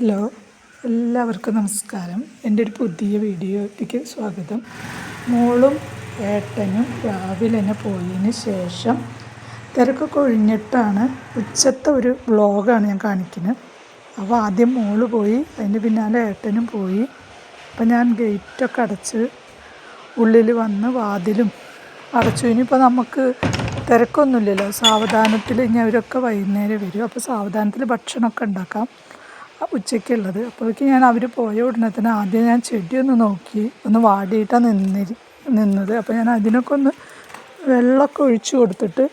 Hello എല്ലാവർക്കും നമസ്കാരം. എന്റെ ഒരു പുതിയ വീഡിയോയ്ക്ക് സ്വാഗതം. മോളും ഏട്ടനും രാവിലെ തന്നെ പോയതിന് ശേഷം തിരക്കൊക്കെ കൊഴിഞ്ഞിട്ടാണ് ഉച്ചത്തെ ഒരു വ്ളോഗാണ് ഞാൻ കാണിക്കുന്നത്. അപ്പോൾ ആദ്യം മോൾ പോയി അതിന്റെ പിന്നാലെ ഏട്ടനും പോയി. അപ്പം ഞാൻ ഗേറ്റൊക്കെ അടച്ച് ഉള്ളിൽ വന്ന് വാതിലും അടച്ചു. ഇനിയിപ്പോൾ നമുക്ക് തിരക്കൊന്നുമില്ലല്ലോ. സാവധാനത്തിൽ ഇനി അവരൊക്കെ വൈകുന്നേരം വരും. അപ്പോൾ സാവധാനത്തിൽ ഭക്ഷണമൊക്കെ ഉണ്ടാക്കാം. ഉച്ചയ്ക്കുള്ളത് അപ്പോഴേക്കും ഞാൻ അവർ പോയ ഉടനെ തന്നെ ആദ്യം ഞാൻ ചെടിയൊന്ന് നോക്കി ഒന്ന് വാടിയിട്ടാണ് നിന്നിരി നിന്നത്. അപ്പോൾ ഞാൻ അതിനൊക്കെ ഒന്ന് വെള്ളമൊക്കെ ഒഴിച്ചു കൊടുത്തിട്ട്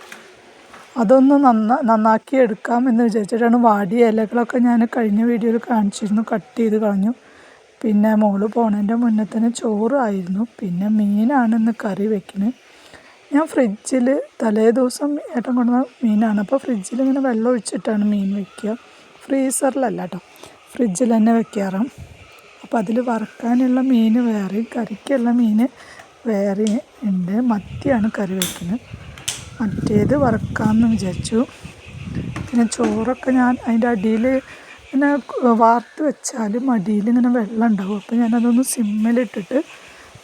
അതൊന്ന് നന്ന നന്നാക്കി എടുക്കാം എന്ന് വിചാരിച്ചിട്ടാണ് വാടിയ ഇലകളൊക്കെ ഞാൻ കഴിഞ്ഞ വീഡിയോയിൽ കാണിച്ചിരുന്നു കട്ട് ചെയ്ത് കളഞ്ഞു. പിന്നെ മോൾ പോണതിന്റെ മുന്നേ തന്നെ ചോറായിരുന്നു. പിന്നെ മീനാണ് ഇന്ന് കറി വെക്കുന്നത് ഞാൻ ഫ്രിഡ്ജിൽ തലേ ദിവസം ഏട്ടൻ കൊണ്ടുവന്ന മീനാണ്. അപ്പോൾ ഫ്രിഡ്ജിൽ ഇങ്ങനെ വെള്ളം ഒഴിച്ചിട്ടാണ് മീൻ വെക്കുക. ഫ്രീസറിലല്ല കേട്ടോ ഫ്രിഡ്ജിൽ തന്നെ വെക്കാറ്. അപ്പോൾ അതിൽ വറുക്കാനുള്ള മീൻ വേറെ കറിക്കുള്ള മീൻ വേറെ ഉണ്ട് മത്തിയാണ് കറി വെക്കുന്നത്. മറ്റേത് വറക്കാമെന്ന് വിചാരിച്ചു. പിന്നെ ചോറൊക്കെ ഞാൻ അതിന്റെ അടിയിൽ ഇങ്ങനെ വാർത്ത് വെച്ചാലും അടിയിൽ ഇങ്ങനെ വെള്ളം ഉണ്ടാവും അപ്പോൾ ഞാനതൊന്ന് സിമ്മിലിട്ടിട്ട്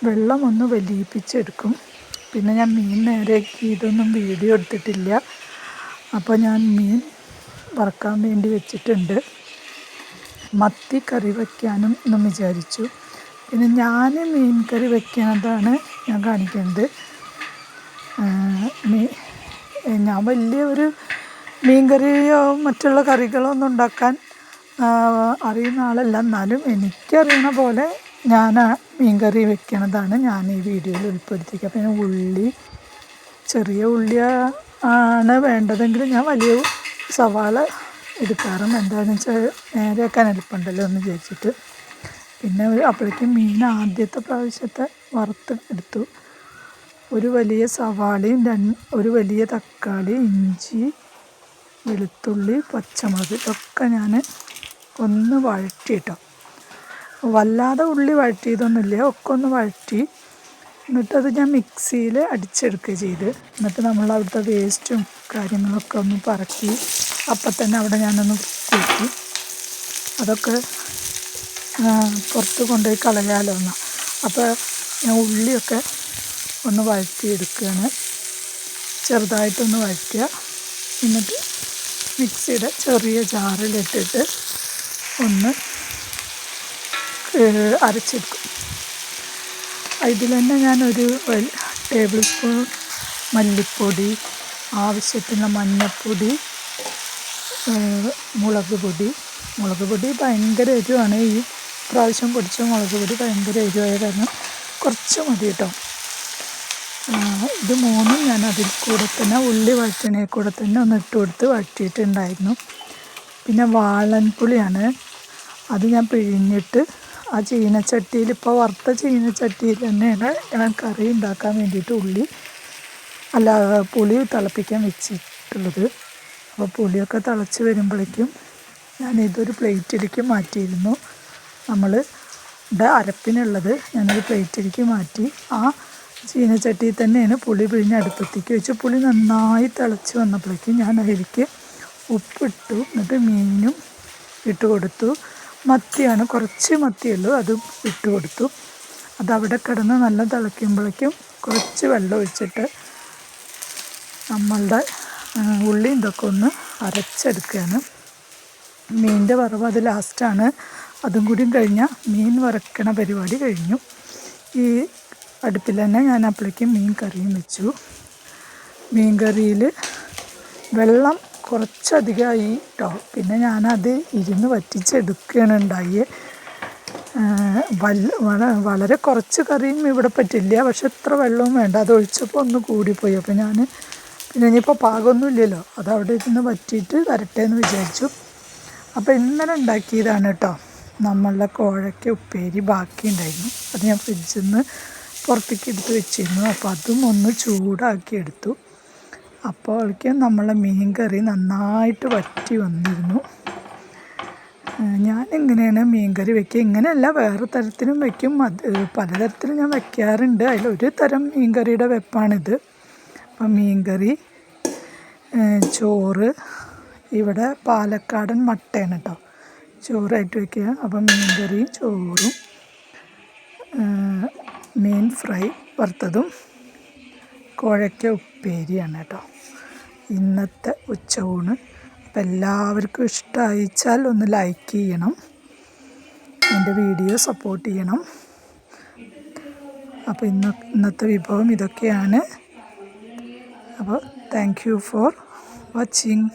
വെള്ളം ഒന്ന് വലിയിപ്പിച്ചെടുക്കും. പിന്നെ ഞാൻ മീൻ നേരെയാക്കി ഇതൊന്നും വീഡിയോ എടുത്തിട്ടില്ല. അപ്പോൾ ഞാൻ മീൻ വറക്കാൻ വേണ്ടി വെച്ചിട്ടുണ്ട്. മത്തി കറി വയ്ക്കാനും എന്നും വിചാരിച്ചു. പിന്നെ ഞാൻ മീൻ കറി വയ്ക്കുന്നതാണ് ഞാൻ കാണിക്കുന്നത്. മീ ഞാൻ വലിയ ഒരു മീൻ കറിയോ മറ്റുള്ള കറികളോ ഒന്നും ഉണ്ടാക്കാൻ അറിയുന്ന ആളല്ല. എന്നാലും എനിക്കറിയണ പോലെ ഞാൻ മീൻ കറി വെക്കണതാണ് ഞാൻ ഈ വീഡിയോയിൽ ഉൾപ്പെടുത്തിക്കുക പിന്നെ ഉള്ളി ചെറിയ ഉള്ളി ആണ് വേണ്ടതെങ്കിൽ ഞാൻ വലിയ സവാള എടുക്കാറും. എന്താണെന്ന് വെച്ചാൽ നേരെയാക്കാൻ എളുപ്പമുണ്ടല്ലോ എന്ന് വിചാരിച്ചിട്ട്. പിന്നെ അപ്പോഴേക്കും മീൻ ആദ്യത്തെ പ്രാവശ്യത്തെ വറുത്ത് എടുത്തു. ഒരു വലിയ സവാളയും രണ്ട് ഒരു വലിയ തക്കാളി ഇഞ്ചി വെളുത്തുള്ളി പച്ചമുളക് ഇതൊക്കെ ഞാൻ ഒന്ന് വഴറ്റി കേട്ടോ വല്ലാതെ ഉള്ളി വഴറ്റിയതൊന്നുമില്ല ഒക്കെ ഒന്ന് വഴറ്റി എന്നിട്ടത് ഞാൻ മിക്സിയിൽ അടിച്ചെടുക്കുക ചെയ്ത്. എന്നിട്ട് നമ്മൾ അവിടുത്തെ വേസ്റ്റും കാര്യങ്ങളൊക്കെ ഒന്ന് പറക്കി. അപ്പം തന്നെ അവിടെ ഞാനൊന്ന് കൂട്ടി അതൊക്കെ പുറത്ത് കൊണ്ടുപോയി കളയാലോ എന്നാൽ അപ്പോൾ ഞാൻ ഉള്ളിയൊക്കെ ഒന്ന് വഴറ്റിയെടുക്കുകയാണ്. ചെറുതായിട്ടൊന്ന് വഴറ്റുക. എന്നിട്ട് മിക്സിയുടെ ചെറിയ ജാറിലിട്ടിട്ട് ഒന്ന് അരച്ചെടുക്കും. ഇതിൽ തന്നെ ഞാനൊരു ടേബിൾ സ്പൂൺ മല്ലിപ്പൊടി ആവശ്യത്തിന് മഞ്ഞൾപ്പൊടി മുളക് പൊടി. മുളക് പൊടി ഭയങ്കര എരിവാണ്. ഈ പ്രാവശ്യം പൊടിച്ച മുളക് പൊടി ഭയങ്കര എരിവായ കാരണം കുറച്ച് മതി കേട്ടോ ഇത് മൂന്നും ഞാൻ അതിൽ കൂടെ തന്നെ ഉള്ളി വഴറ്റണേ കൂടെ തന്നെ ഒന്ന് ഇട്ട് കൊടുത്ത് വഴറ്റിയിട്ടുണ്ടായിരുന്നു. പിന്നെ വാളൻപുളിയാണ്. അത് ഞാൻ പിഴിഞ്ഞിട്ട് ആ ചീനച്ചട്ടിയിൽ ഇപ്പോൾ വറുത്ത ചീനച്ചട്ടിയിൽ തന്നെയാണ് ഞാൻ കറി ഉണ്ടാക്കാൻ വേണ്ടിയിട്ട് ഉള്ളി അല്ല പുളി തിളപ്പിക്കാൻ വെച്ചിട്ടുള്ളത്. അപ്പോൾ പുളിയൊക്കെ തിളച്ച് വരുമ്പോഴേക്കും ഞാൻ ഇതൊരു പ്ലേറ്റിലേക്ക് മാറ്റിയിരുന്നു. നമ്മൾ അരപ്പിനുള്ളത് ഞാനൊരു പ്ലേറ്റിലേക്ക് മാറ്റി. ആ ചീനച്ചട്ടിയിൽ തന്നെയാണ് പുളി പിഴിഞ്ഞ് അടുപ്പത്തേക്ക് വെച്ച് പുളി നന്നായി തിളച്ച് വന്നപ്പോഴേക്കും ഞാൻ അതിലേക്ക് ഉപ്പിട്ടു എന്നിട്ട് മീനും ഇട്ട് കൊടുത്തു. മത്തിയാണ്. കുറച്ച് മത്തിയുള്ളൂ അതും ഇട്ട് കൊടുത്തു. അതവിടെ കിടന്ന് നല്ല തിളയ്ക്കുമ്പോഴേക്കും കുറച്ച് വെള്ളം ഒഴിച്ചിട്ട് നമ്മളുടെ ഉള്ളിയും ഇതൊക്കെ ഒന്ന് അരച്ചെടുക്കുകയാണ്. മീനിന്റെ വറവ് അത് ലാസ്റ്റാണ്. അതും കൂടി കഴിഞ്ഞാൽ മീൻ വറക്കണ പരിപാടി കഴിഞ്ഞു. ഈ അടുപ്പിൽ തന്നെ ഞാൻ അപ്പോഴേക്കും മീൻ കറിയും വെച്ചു. മീൻ കറിയിൽ വെള്ളം കുറച്ചധികമായി കേട്ടോ പിന്നെ ഞാനത് ഇരുന്ന് വറ്റിച്ചെടുക്കുകയാണ് ഉണ്ടായി. വളരെ കുറച്ച് കറിയും ഇവിടെ പറ്റില്ല. പക്ഷെ എത്ര വെള്ളവും വേണ്ട. അത് ഒഴിച്ചപ്പോൾ ഒന്ന് കൂടിപ്പോയി. അപ്പോൾ ഞാൻ പിന്നെ ഇനിയിപ്പോൾ പാകമൊന്നുമില്ലല്ലോ അത് അവിടെ ഇരുന്ന് വറ്റിയിട്ട് വരട്ടെ എന്ന് വിചാരിച്ചു. അപ്പോൾ ഇന്നലെ ഉണ്ടാക്കിയതാണ് കേട്ടോ നമ്മളുടെ കോഴയ്ക്ക് ഉപ്പേരി ബാക്കി ഉണ്ടായിരുന്നു. അത് ഞാൻ ഫ്രിഡ്ജിൽ നിന്ന് പുറത്തേക്ക് എടുത്ത് വെച്ചിരുന്നു. അപ്പോൾ അതും ഒന്ന് ചൂടാക്കി എടുത്തു. അപ്പോഴേക്കും നമ്മളെ മീൻ കറി നന്നായിട്ട് വറ്റി വന്നിരുന്നു. ഞാൻ എങ്ങനെയാണ് മീൻ കറി വെക്കുക? ഇങ്ങനെയല്ല വേറെ തരത്തിലും വെക്കും. അത് പലതരത്തിലും ഞാൻ വെക്കാറുണ്ട്. അതിലൊരു തരം മീൻ കറിയുടെ വെപ്പാണിത്. അപ്പം മീൻ കറി ചോറ് ഇവിടെ പാലക്കാടൻ മട്ടയാണ് കേട്ടോ ചോറായിട്ട് വയ്ക്കുക അപ്പം മീൻ കറിയും ചോറും മീൻ ഫ്രൈ വറുത്തതും കുഴക്ക ഉപ്പേരിയാണ് കേട്ടോ ഇന്നത്തെ ഉച്ചയൂണ് അപ്പം എല്ലാവർക്കും ഇഷ്ടമായിച്ചാൽ ഒന്ന് ലൈക്ക് ചെയ്യണം. എന്റെ വീഡിയോ സപ്പോർട്ട് ചെയ്യണം. അപ്പോൾ ഇന്ന് ഇന്നത്തെ വിഭവം ഇതൊക്കെയാണ്. അപ്പോൾ താങ്ക് യു ഫോർ വാച്ചിങ്